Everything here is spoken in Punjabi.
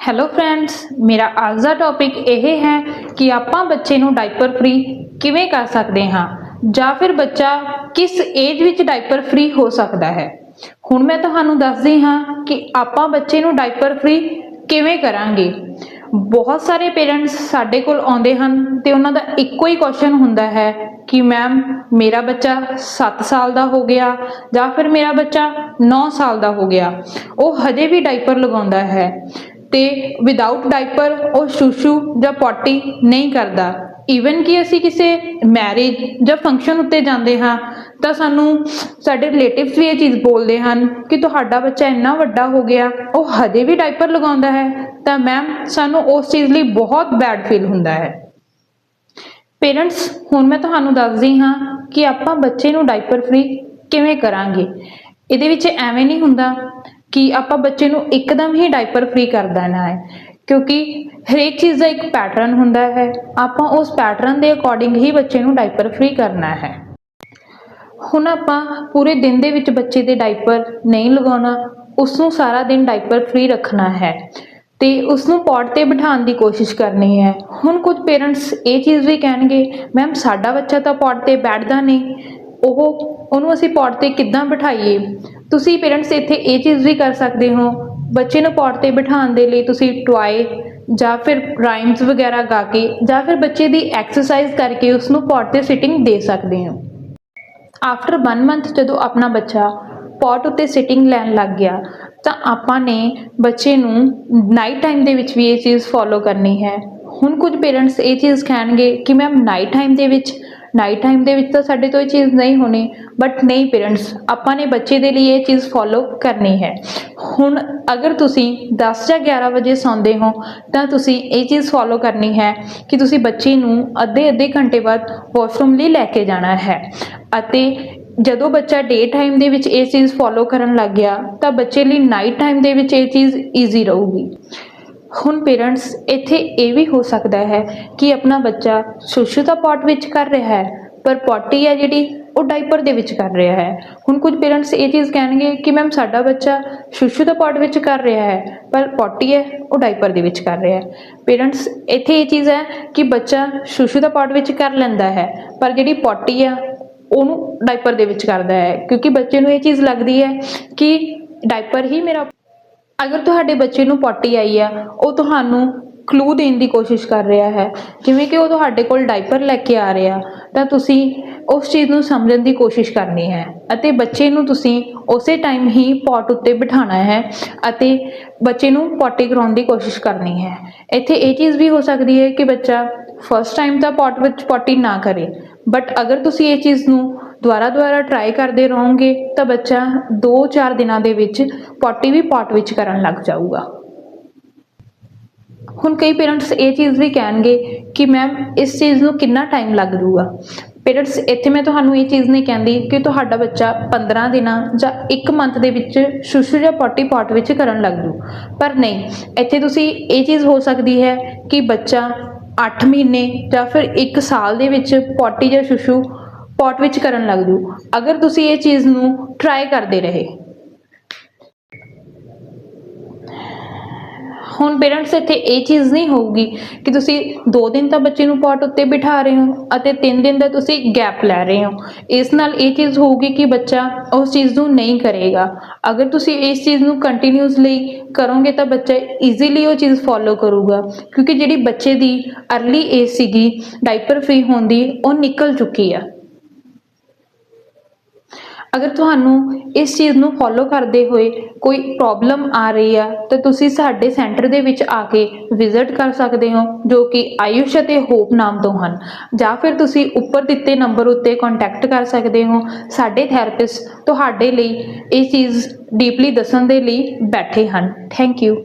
ਹੈਲੋ ਫਰੈਂਡਸ ਮੇਰਾ ਅੱਜ ਦਾ ਟੌਪਿਕ ਇਹ ਹੈ ਕਿ ਆਪਾਂ ਬੱਚੇ ਨੂੰ ਡਾਈਪਰ ਫ੍ਰੀ ਕਿਵੇਂ ਕਰ ਸਕਦੇ ਹਾਂ? ਜਾਂ ਫਿਰ ਬੱਚਾ ਕਿਸ ਏਜ ਵਿੱਚ ਡਾਈਪਰ ਫ੍ਰੀ ਹੋ ਸਕਦਾ ਹੈ? ਹੁਣ ਮੈਂ ਤੁਹਾਨੂੰ ਦੱਸਦੀ ਹਾਂ ਕਿ ਆਪਾਂ ਬੱਚੇ ਨੂੰ ਡਾਈਪਰ ਫ੍ਰੀ ਕਿਵੇਂ ਕਰਾਂਗੇ। ਬਹੁਤ ਸਾਰੇ ਪੇਰੈਂਟਸ ਸਾਡੇ ਕੋਲ ਆਉਂਦੇ ਹਨ ਤੇ ਉਹਨਾਂ ਦਾ ਇੱਕੋ ਹੀ ਕੁਐਸਚਨ ਹੁੰਦਾ ਹੈ ਕਿ ਮੈਮ ਮੇਰਾ ਬੱਚਾ 7 ਸਾਲ ਦਾ ਹੋ ਗਿਆ ਜਾਂ ਫਿਰ ਮੇਰਾ ਬੱਚਾ 9 ਸਾਲ ਦਾ ਹੋ ਗਿਆ। ਉਹ ਹਜੇ ਵੀ ਡਾਈਪਰ ਲਗਾਉਂਦਾ ਹੈ। ਤੇ ਵਿਦਆਊਟ ਡਾਈਪਰ ਉਹ ਸ਼ੂਸ਼ੂ ਜਾਂ ਪੋਟੀ ਨਹੀਂ ਕਰਦਾ। ਈਵਨ ਕਿ ਅਸੀਂ ਕਿਸੇ ਮੈਰਿਜ ਜਾਂ ਫੰਕਸ਼ਨ ਉੱਤੇ ਜਾਂਦੇ ਹਾਂ, ਤਾਂ ਸਾਨੂੰ ਸਾਡੇ ਰਿਲੇਟਿਵਸ ਵੀ ਇਹ ਚੀਜ਼ ਬੋਲਦੇ ਹਨ ਕਿ ਤੁਹਾਡਾ ਬੱਚਾ ਇੰਨਾ ਵੱਡਾ ਹੋ ਗਿਆ, ਉਹ ਹਜੇ ਵੀ ਡਾਈਪਰ ਲਗਾਉਂਦਾ ਹੈ, ਤਾਂ ਮੈਮ ਸਾਨੂੰ ਉਸ ਚੀਜ਼ ਲਈ ਬਹੁਤ ਬੈਡ ਫੀਲ ਹੁੰਦਾ ਹੈ। ਪੇਰੈਂਟਸ ਹੁਣ ਮੈਂ ਤੁਹਾਨੂੰ ਦੱਸਦੀ ਹਾਂ ਕਿ ਆਪਾਂ ਬੱਚੇ ਨੂੰ ਡਾਈਪਰ ਫ੍ਰੀ ਕਿਵੇਂ ਕਰਾਂਗੇ। ਇਹਦੇ ਵਿੱਚ ਐਵੇਂ ਨਹੀਂ ਹੁੰਦਾ ਕਿ ਆਪਾਂ ਬੱਚੇ ਨੂੰ ਇੱਕਦਮ ਹੀ ਡਾਈਪਰ ਫ੍ਰੀ ਕਰ ਦੇਣਾ ਹੈ, ਕਿਉਂਕਿ ਹਰੇਕ ਚੀਜ਼ ਦਾ ਇੱਕ ਪੈਟਰਨ ਹੁੰਦਾ ਹੈ। ਆਪਾਂ ਉਸ ਪੈਟਰਨ ਦੇ ਅਕੋਰਡਿੰਗ ਹੀ ਬੱਚੇ ਨੂੰ ਡਾਈਪਰ ਫ੍ਰੀ ਕਰਨਾ ਹੈ। ਹੁਣ ਆਪਾਂ ਪੂਰੇ ਦਿਨ ਦੇ ਵਿੱਚ ਬੱਚੇ ਦੇ ਡਾਈਪਰ ਨਹੀਂ ਲਗਾਉਣਾ, ਉਸ ਨੂੰ ਸਾਰਾ ਦਿਨ ਡਾਈਪਰ ਫ੍ਰੀ ਰੱਖਣਾ ਹੈ। ਤੇ ਉਸ ਨੂੰ ਪੌਟ ਤੇ ਬਿਠਾਉਣ ਦੀ ਕੋਸ਼ਿਸ਼ ਕਰਨੀ ਹੈ। ਹੁਣ ਕੁਝ ਪੇਰੈਂਟਸ ਇਹ ਚੀਜ਼ ਵੀ ਕਹਿਣਗੇ ਮੈਮ ਸਾਡਾ ਬੱਚਾ ਤਾਂ ਪੌਟ ਤੇ ਬੈਠਦਾ ਨਹੀਂ। ਉਹ ਉਹਨੂੰ ਅਸੀਂ ਪੌੜ ਤੇ ਕਿੱਦਾਂ ਬਿਠਾਈਏ? ਤੁਸੀਂ ਪੇਰੈਂਟਸ ਇੱਥੇ ਇਹ ਚੀਜ਼ ਵੀ ਕਰ ਸਕਦੇ ਹੋ, ਬੱਚੇ ਨੂੰ ਪੌੜ ਤੇ ਬਿਠਾਉਣ ਦੇ ਲਈ ਤੁਸੀਂ ਟੁਆਏ ਜਾਂ ਫਿਰ ਰਾਈਮਸ ਵਗੈਰਾ ਗਾ ਕੇ ਜਾਂ ਫਿਰ ਬੱਚੇ ਦੀ ਐਕਸਰਸਾਈਜ਼ ਕਰਕੇ ਉਸ ਨੂੰ ਪੌਟ ਤੇ ਸਿਟਿੰਗ ਦੇ ਸਕਦੇ ਹੋ। ਆਫਟਰ 1 ਮੰਥ ਜਦੋਂ ਆਪਣਾ ਬੱਚਾ ਪੌਟ ਉੱਤੇ ਸਿਟਿੰਗ ਲੈਣ ਲੱਗ ਗਿਆ, ਤਾਂ ਆਪਾਂ ਨੇ ਬੱਚੇ ਨੂੰ ਨਾਈਟ ਟਾਈਮ ਦੇ ਵਿੱਚ ਵੀ ਇਹ ਚੀਜ਼ ਫੋਲੋ ਕਰਨੀ ਹੈ। ਹੁਣ ਕੁਝ ਪੇਰੈਂਟਸ ਇਹ ਚੀਜ਼ ਕਹਿਣਗੇ ਕਿ ਮੈਮ ਨਾਈਟ ਟਾਈਮ ਦੇ ਵਿੱਚ ਨਾਈਟ ਟਾਈਮ ਦੇ ਵਿੱਚ ਤਾਂ ਸਾਡੇ ਤੋਂ ਇਹ ਚੀਜ਼ ਨਹੀਂ ਹੋਣੀ ਬਟ ਨਹੀਂ ਪੇਰੈਂਟਸ ਆਪਾਂ ਨੇ ਬੱਚੇ ਦੇ ਲਈ ਇਹ ਚੀਜ਼ ਫੋਲੋ ਕਰਨੀ ਹੈ। ਹੁਣ ਅਗਰ ਤੁਸੀਂ 10 ਜਾਂ 11 ਵਜੇ ਸੌਂਦੇ ਹੋ, ਤਾਂ ਤੁਸੀਂ ਇਹ ਚੀਜ਼ ਫੋਲੋ ਕਰਨੀ ਹੈ ਕਿ ਤੁਸੀਂ ਬੱਚੇ ਨੂੰ ਅੱਧੇ ਅੱਧੇ ਘੰਟੇ ਬਾਅਦ ਵਾਸ਼ਰੂਮ ਲਈ ਲੈ ਕੇ ਜਾਣਾ ਹੈ। ਅਤੇ ਜਦੋਂ ਬੱਚਾ ਡੇ ਟਾਈਮ ਦੇ ਵਿੱਚ ਇਹ ਚੀਜ਼ ਫੋਲੋ ਕਰਨ ਲੱਗ ਗਿਆ, ਤਾਂ ਬੱਚੇ ਲਈ ਨਾਈਟ ਟਾਈਮ ਦੇ ਵਿੱਚ ਇਹ ਚੀਜ਼ ਈਜ਼ੀ ਰਹੂਗੀ। ਹੁਣ ਪੇਰੈਂਟਸ, ਇੱਥੇ ਇਹ ਵੀ ਹੋ ਸਕਦਾ ਹੈ ਕਿ ਆਪਣਾ ਬੱਚਾ ਸ਼ੁਸ਼ੂ ਦਾ ਪੌਟ ਵਿੱਚ ਕਰ ਰਿਹਾ ਹੈ, ਪਰ ਪੋਟੀ ਹੈ ਜਿਹੜੀ, ਉਹ ਡਾਈਪਰ ਦੇ ਵਿੱਚ ਕਰ ਰਿਹਾ ਹੈ। ਹੁਣ ਕੁਝ ਪੇਰੈਂਟਸ ਇਹ ਚੀਜ਼ ਕਹਿਣਗੇ ਕਿ ਮੈਮ ਸਾਡਾ ਬੱਚਾ ਸ਼ੁਸ਼ੂ ਦਾ ਪੌਟ ਵਿੱਚ ਕਰ ਰਿਹਾ ਹੈ, ਪਰ ਪੋਟੀ ਹੈ, ਉਹ ਡਾਈਪਰ ਦੇ ਵਿੱਚ ਕਰ ਰਿਹਾ ਹੈ। ਪੇਰੈਂਟਸ, ਇੱਥੇ ਇਹ ਚੀਜ਼ ਹੈ ਕਿ ਬੱਚਾ ਸ਼ੁਸ਼ੂ ਦਾ ਪੌਟ ਵਿੱਚ ਕਰ ਲੈਂਦਾ ਹੈ, ਪਰ ਜਿਹੜੀ ਪੋਟੀ ਆ, ਉਹਨੂੰ ਡਾਈਪਰ ਦੇ ਵਿੱਚ ਕਰਦਾ ਹੈ, ਕਿਉਂਕਿ ਬੱਚੇ ਨੂੰ ਇਹ ਚੀਜ਼ ਲੱਗਦੀ ਹੈ ਕਿ ਡਾਈਪਰ ਹੀ ਮੇਰਾ ਅਗਰ ਤੁਹਾਡੇ ਬੱਚੇ ਨੂੰ ਪੋਟੀ ਆਈ ਆ, ਉਹ ਤੁਹਾਨੂੰ ਕਲੂ ਦੇਣ ਦੀ ਕੋਸ਼ਿਸ਼ ਕਰ ਰਿਹਾ ਹੈ। ਜਿਵੇਂ ਕਿ ਉਹ ਤੁਹਾਡੇ ਕੋਲ ਡਾਈਪਰ ਲੈ ਕੇ ਆ ਰਿਹਾ ਤਾਂ ਤੁਸੀਂ ਉਸ ਚੀਜ਼ ਨੂੰ ਸਮਝਣ ਦੀ ਕੋਸ਼ਿਸ਼ ਕਰਨੀ ਹੈ ਅਤੇ ਬੱਚੇ ਨੂੰ ਤੁਸੀਂ ਉਸੇ ਟਾਈਮ ਹੀ ਪੋਟ ਉੱਤੇ ਬਿਠਾਣਾ ਹੈ ਅਤੇ ਬੱਚੇ ਨੂੰ ਪੋਟੀ ਕਰਾਉਣ ਦੀ ਕੋਸ਼ਿਸ਼ ਕਰਨੀ ਹੈ। ਇੱਥੇ ਇਹ ਚੀਜ਼ ਵੀ ਹੋ ਸਕਦੀ ਹੈ ਕਿ ਬੱਚਾ ਫਸਟ ਟਾਈਮ ਤਾਂ ਪੋਟ ਵਿੱਚ ਪੋਟੀ ਨਾ ਕਰੇ ਬਟ ਅਗਰ ਤੁਸੀਂ ਇਹ ਚੀਜ਼ ਨੂੰ ਦੁਬਾਰਾ ਦੁਆਰਾ ਟਰਾਈ ਕਰਦੇ ਰਹੋਗੇ, ਤਾਂ ਬੱਚਾ 2-4 ਦਿਨਾਂ ਦੇ ਵਿੱਚ ਪੋਟੀ ਵੀ ਪੋਟ ਵਿੱਚ ਕਰਨ ਲੱਗ ਜਾਊਗਾ। ਹੁਣ ਕਈ ਪੇਰੈਂਟਸ ਇਹ ਚੀਜ਼ ਵੀ ਕਹਿਣਗੇ ਕਿ ਮੈਮ ਇਸ ਚੀਜ਼ ਨੂੰ ਕਿੰਨਾ ਟਾਈਮ ਲੱਗ ਜੂਗਾ ਪੇਰੈਂਟਸ ਇੱਥੇ ਮੈਂ ਤੁਹਾਨੂੰ ਇਹ ਚੀਜ਼ ਨਹੀਂ ਕਹਿੰਦੀ ਕਿ ਤੁਹਾਡਾ ਬੱਚਾ 15 ਦਿਨਾਂ ਜਾਂ 1 ਮੰਥ ਦੇ ਵਿੱਚ ਸ਼ੁਸ਼ੂ ਜਾਂ ਪੋਟੀ ਪੌਟ ਵਿੱਚ ਕਰਨ ਲੱਗ ਜੂ ਪਰ ਨਹੀਂ, ਇੱਥੇ ਤੁਸੀਂ ਇਹ ਚੀਜ਼ ਹੋ ਸਕਦੀ ਹੈ ਕਿ ਬੱਚਾ 8 ਮਹੀਨੇ ਜਾਂ ਫਿਰ 1 ਸਾਲ ਦੇ ਵਿੱਚ ਪੋਟੀ ਜਾਂ ਸ਼ੁਸ਼ੂ ਪੌਟ ਵਿੱਚ ਕਰਨ ਲੱਗ ਜੂ ਅਗਰ ਤੁਸੀਂ ਇਹ ਚੀਜ਼ ਨੂੰ ਟਰਾਈ ਕਰਦੇ ਰਹੇ। ਹੁਣ ਪੇਰੈਂਟਸ ਇੱਥੇ ਇਹ ਚੀਜ਼ ਨਹੀਂ ਹੋਊਗੀ ਕਿ ਤੁਸੀਂ 2 ਦਿਨ ਤਾਂ ਬੱਚੇ ਨੂੰ ਪੌਟ ਉੱਤੇ ਬਿਠਾ ਰਹੇ ਹੋ ਅਤੇ 3 ਦਿਨ ਦਾ ਤੁਸੀਂ ਗੈਪ ਲੈ ਰਹੇ ਹੋ। ਇਸ ਨਾਲ ਇਹ ਚੀਜ਼ ਹੋਊਗੀ ਕਿ ਬੱਚਾ ਉਸ ਚੀਜ਼ ਨੂੰ ਨਹੀਂ ਕਰੇਗਾ। ਅਗਰ ਤੁਸੀਂ ਇਸ ਚੀਜ਼ ਨੂੰ ਕੰਟੀਨਿਊਸਲੀ ਕਰੋਗੇ ਤਾਂ ਬੱਚਾ ਈਜ਼ੀਲੀ ਉਹ ਚੀਜ਼ ਫੋਲੋ ਕਰੂਗਾ। ਕਿਉਂਕਿ ਜਿਹੜੀ ਬੱਚੇ ਦੀ अर्ਲੀ ਏਜ ਸੀਗੀ ਡਾਈਪਰ ਫ੍ਰੀ ਹੋਣ ਦੀ, ਉਹ ਨਿਕਲ ਚੁੱਕੀ ਆ। ਅਗਰ ਤੁਹਾਨੂੰ ਇਸ ਚੀਜ਼ ਨੂੰ ਫੋਲੋ ਕਰਦੇ ਹੋਏ ਕੋਈ ਪ੍ਰੋਬਲਮ ਆ ਰਹੀ ਆ, ਤਾਂ ਤੁਸੀਂ ਸਾਡੇ ਸੈਂਟਰ ਦੇ ਵਿੱਚ ਆ ਕੇ ਵਿਜ਼ਿਟ ਕਰ ਸਕਦੇ ਹੋ, ਜੋ ਕਿ ਆਯੁਸ਼ ਅਤੇ ਹੋਪ ਨਾਮ ਤੋਂ ਹਨ। ਜਾਂ ਫਿਰ ਤੁਸੀਂ ਉੱਪਰ ਦਿੱਤੇ ਨੰਬਰ ਉੱਤੇ ਕੰਟੈਕਟ ਕਰ ਸਕਦੇ ਹੋ। ਸਾਡੇ ਥੈਰੇਪਿਸਟ ਤੁਹਾਡੇ ਲਈ ਇਹ ਚੀਜ਼ ਡੀਪਲੀ ਦੱਸਣ ਦੇ ਲਈ ਬੈਠੇ ਹਨ। Thank you